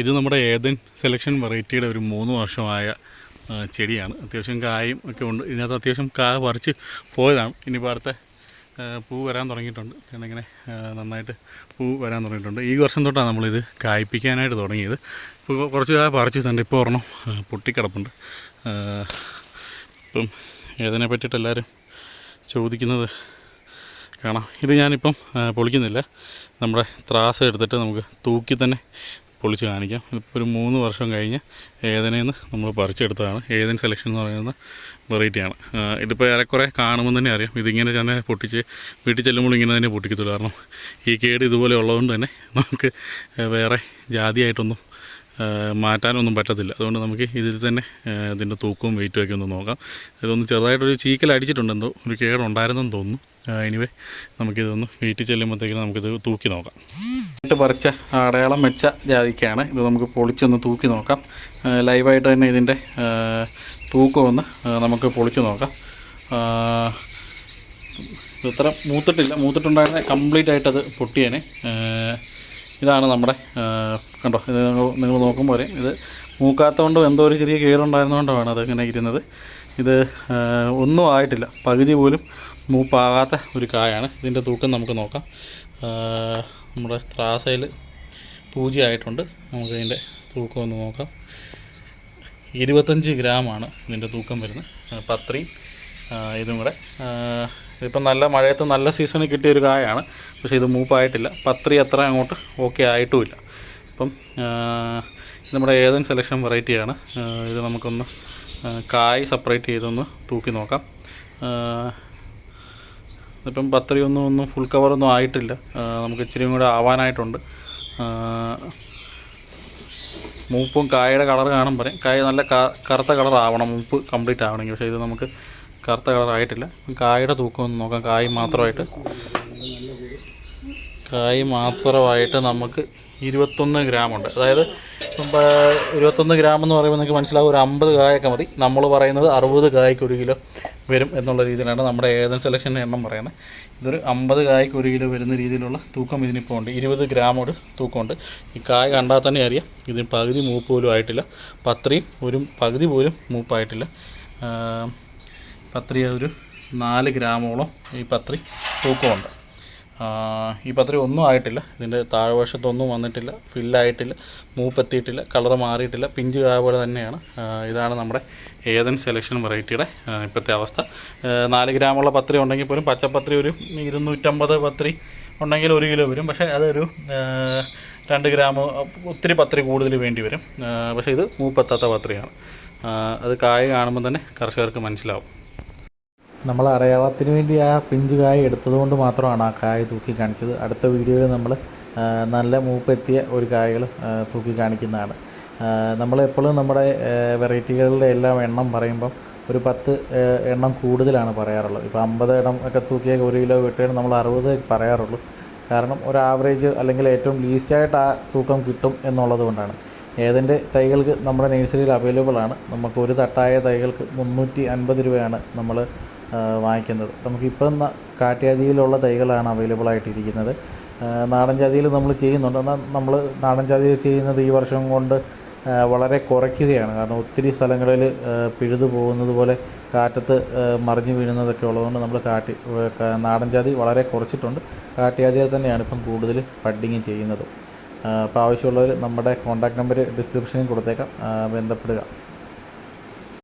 ഇത് നമ്മുടെ ഏതൻ സെലക്ഷൻ വെറൈറ്റിയുടെ ഒരു മൂന്ന് വർഷമായ ചെടിയാണ്. അത്യാവശ്യം കായും ഒക്കെ ഉണ്ട്. ഇതിനകത്ത് അത്യാവശ്യം കാ പറിച്ച് പോയതാണ്. ഇനിയിപ്പോൾ അടുത്ത പൂ വരാൻ തുടങ്ങിയിട്ടുണ്ട്. ഇങ്ങനെ നന്നായിട്ട് പൂ വരാൻ തുടങ്ങിയിട്ടുണ്ട്. ഈ വർഷം തൊട്ടാണ് നമ്മളിത് കായ്പ്പിക്കാനായിട്ട് തുടങ്ങിയത്. ഇപ്പോൾ കുറച്ച് കായ പറിച്ച് തന്നെ ഇപ്പോൾ ഒരെണ്ണം പൊട്ടിക്കിടപ്പുണ്ട്. ഇപ്പം ഏതിനെ പറ്റിയിട്ട് എല്ലാവരും ചോദിക്കുന്നത് കാണാം. ഇത് ഞാനിപ്പം പൊളിക്കുന്നില്ല. നമ്മുടെ ത്രാസ് എടുത്തിട്ട് നമുക്ക് തൂക്കി തന്നെ പൊളിച്ച് കാണിക്കാം. ഇതിപ്പോൾ ഒരു മൂന്ന് വർഷം കഴിഞ്ഞ് ഏതനേന്ന് നമ്മൾ പറിച്ചെടുത്തതാണ്. ഏതൻ സെലക്ഷൻ എന്ന് പറയുന്ന വെറൈറ്റിയാണ്. ഇതിപ്പോൾ ഏറെക്കുറെ കാണുമ്പോൾ തന്നെ അറിയാം. ഇതിങ്ങനെ തന്നെ പൊട്ടിച്ച് വീട്ടിൽ ചെല്ലുമ്പോൾ ഇങ്ങനെ തന്നെ പൊട്ടിക്കത്തുള്ളൂ. കാരണം ഈ കേട് ഇതുപോലെ ഉള്ളതുകൊണ്ട് തന്നെ നമുക്ക് വേറെ ജാതിയായിട്ടൊന്നും മാറ്റാനൊന്നും പറ്റത്തില്ല. അതുകൊണ്ട് നമുക്ക് ഇതിൽ തന്നെ ഇതിന്റെ തൂക്കവും വെയിറ്റും ഒക്കെ ഒന്ന് നോക്കാം. ഇതൊന്ന് ചെറുതായിട്ടൊരു ചീക്കൽ അടിച്ചിട്ടുണ്ടെന്തോ ഒരു കേടുണ്ടായിരുന്നെന്ന് തോന്നുന്നു. എനിവേ നമുക്കിതൊന്ന് വീട്ടിൽ ചെല്ലുമ്പോഴത്തേക്കും നമുക്കിത് തൂക്കി നോക്കാം. ഇട്ട് പറിച്ച അടയാളം വെച്ച ജാതിക്കാണ്. ഇത് നമുക്ക് പൊളിച്ചൊന്ന് തൂക്കി നോക്കാം. ലൈവായിട്ട് തന്നെ ഇതിന്റെ തൂക്കമൊന്ന് നമുക്ക് പൊളിച്ചു നോക്കാം. ഇത്ര മൂത്തിട്ടില്ല. മൂത്തിട്ടുണ്ടായിരുന്ന കംപ്ലീറ്റ് ആയിട്ട് അത് പൊട്ടിയേനെ ഇതാണ് നമ്മുടെ കണ്ടോ? ഇത് നിങ്ങൾ നോക്കുമ്പോൾ ഇത് മൂക്കാത്തതുകൊണ്ടും എന്തോ ഒരു ചെറിയ കേടുണ്ടായിരുന്നുകൊണ്ടാണ് അത് ഇങ്ങനെ ഇരുന്നത്. ഇത് ഒന്നും ആയിട്ടില്ല. പകുതി പോലും മൂപ്പാകാത്ത ഒരു കായാണ്. ഇതിന്റെ തൂക്കം നമുക്ക് നോക്കാം. നമ്മുടെ ത്രാസയിൽ പൂജയായിട്ടുണ്ട്. നമുക്കതിന്റെ തൂക്കം ഒന്ന് നോക്കാം. ഇരുപത്തഞ്ച് ഗ്രാമാണ് ഇതിന്റെ തൂക്കം വരുന്നത്. പത്രി പത്രിയും ഇതും കൂടെ. ഇപ്പം നല്ല മഴയത്ത് നല്ല സീസണിൽ കിട്ടിയ ഒരു കായാണ്. പക്ഷേ ഇത് മൂപ്പായിട്ടില്ല. പത്രി അത്ര അങ്ങോട്ട് ഓക്കെ ആയിട്ടുമില്ല. അപ്പം ഇത് നമ്മുടെ ഏതൻ സെലക്ഷൻ വെറൈറ്റിയാണ്. ഇത് നമുക്കൊന്ന് കായ് സെപ്പറേറ്റ് ചെയ്തൊന്ന് തൂക്കി നോക്കാം. ഇപ്പം പത്രിയൊന്നും ഒന്നും ഫുൾ കവറൊന്നും ആയിട്ടില്ല. നമുക്ക് ഇച്ചിരി കൂടെ ആവാനായിട്ടുണ്ട്. മൂപ്പും കായയുടെ കളർ കാണും പറയും. കായ നല്ല കറുത്ത കളർ ആവണം മൂപ്പ് കംപ്ലീറ്റ് ആവണമെങ്കിൽ. പക്ഷേ ഇത് നമുക്ക് കറുത്ത കളർ ആയിട്ടില്ല. കായയുടെ തൂക്കം ഒന്ന് നോക്കാം. കായ് മാത്രമായിട്ട്. കായ് മാത്രമായിട്ട് നമുക്ക് ഇരുപത്തൊന്ന് ഗ്രാമുണ്ട് അതായത് ഇരുപത്തൊന്ന് ഗ്രാം എന്ന് പറയുമ്പോൾ നിങ്ങൾക്ക് മനസ്സിലാവും ഒരു അമ്പത് കായൊക്കെ മതി. നമ്മൾ പറയുന്നത് അറുപത് കായ്ക്ക് ഒരു കിലോ. വരും എന്നുള്ള രീതിയിലാണ് നമ്മുടെ ഏതൻ സെലക്ഷന്റെ എണ്ണം പറയുന്നത്. ഇതൊരു അമ്പത് കായ്ക്ക് ഒരു കിലോ വരുന്ന രീതിയിലുള്ള തൂക്കം ഇതിനിപ്പോൾ ഉണ്ട്. ഇരുപത് ഗ്രാം ഒരു തൂക്കമുണ്ട്. ഈ കായ കണ്ടാൽ തന്നെ അറിയാം ഇതിന് പകുതി മൂപ്പ് പോലും ആയിട്ടില്ല. പത്രയും ഒരു പകുതി പോലും മൂപ്പായിട്ടില്ല. പത്രിയ പത്രി ഒരു നാല് ഗ്രാമോളം ഈ പത്രി തൂക്കമുണ്ട്. ഈ പത്രി ഒന്നും ആയിട്ടില്ല. ഇതിന്റെ താഴ്വശത്തൊന്നും വന്നിട്ടില്ല. ഫില്ലായിട്ടില്ല. മൂപ്പെത്തിയിട്ടില്ല. കളർ മാറിയിട്ടില്ല. പിഞ്ച് കായ പോലെ തന്നെയാണ്. ഇതാണ് നമ്മുടെ ഏതൻ സെലക്ഷൻ വെറൈറ്റിയുടെ ഇപ്പോഴത്തെ അവസ്ഥ. നാല് ഗ്രാമുള്ള പത്രി ഉണ്ടെങ്കിൽ പോലും പച്ചപ്പത്രി ഒരു ഇരുന്നൂറ്റമ്പത് പത്രി ഉണ്ടെങ്കിൽ ഒരു കിലോ വരും. പക്ഷേ അതൊരു രണ്ട് ഗ്രാം ഒത്തിരി പത്രി കൂടുതൽ വേണ്ടി വരും. പക്ഷേ ഇത് മൂപ്പെത്താത്ത പത്രിയാണ്. അത് കായ കാണുമ്പോൾ തന്നെ കർഷകർക്ക് മനസ്സിലാവും. നമ്മൾ അടയാളത്തിന് വേണ്ടി ആ പിഞ്ച് കായ എടുത്തതുകൊണ്ട് മാത്രമാണ് ആ കായ തൂക്കി കാണിച്ചത്. അടുത്ത വീഡിയോയിൽ നമ്മൾ നല്ല മൂപ്പെത്തിയ ഒരു കായകൾ തൂക്കി കാണിക്കുന്നതാണ്. നമ്മളെപ്പോഴും നമ്മുടെ വെറൈറ്റികളുടെ എല്ലാം എണ്ണം പറയുമ്പം ഒരു പത്ത് എണ്ണം കൂടുതലാണ് പറയാറുള്ളത്. ഇപ്പോൾ അമ്പത് എണ്ണം ഒക്കെ തൂക്കിയാൽ ഒരു കിലോ കിട്ടുകയാണ് നമ്മൾ അറുപത് പറയാറുള്ളൂ. കാരണം ഒരു ആവറേജ് അല്ലെങ്കിൽ ഏറ്റവും ലീസ്റ്റായിട്ട് ആ തൂക്കം കിട്ടും എന്നുള്ളത് കൊണ്ടാണ്. ഏതിന്റെ തൈകൾക്ക് നമ്മുടെ നഴ്സറിയിൽ അവൈലബിൾ ആണ്. നമുക്ക് ഒരു തട്ടായ തൈകൾക്ക് മുന്നൂറ്റി അൻപത് രൂപയാണ് നമ്മൾ വാങ്ങിക്കുന്നത്. നമുക്കിപ്പം കാട്ട്യാതിയിലുള്ള തൈകളാണ് അവൈലബിൾ ആയിട്ടിരിക്കുന്നത്. നാടൻ ജാതിയിൽ നമ്മൾ ചെയ്യുന്നുണ്ട്. എന്നാൽ നമ്മൾ നാടൻ ജാതിയിൽ ചെയ്യുന്നത് ഈ വർഷം കൊണ്ട് വളരെ കുറയ്ക്കുകയാണ്. കാരണം ഒത്തിരി സ്ഥലങ്ങളിൽ പിഴുതു പോകുന്നത് പോലെ കാറ്റത്ത് മറിഞ്ഞു വീഴുന്നതൊക്കെ ഉള്ളതുകൊണ്ട് നമ്മൾ കാട്ടി നാടൻ ജാതി വളരെ കുറച്ചിട്ടുണ്ട്. കാട്ടിയാതിയിൽ തന്നെയാണ് ഇപ്പം കൂടുതൽ പഡ്ഡിങ് ചെയ്യുന്നത്. അപ്പോൾ ആവശ്യമുള്ളവർ നമ്മുടെ കോൺടാക്ട് നമ്പർ ഡിസ്ക്രിപ്ഷനിൽ കൊടുത്തേക്കാം. ബന്ധപ്പെടുക.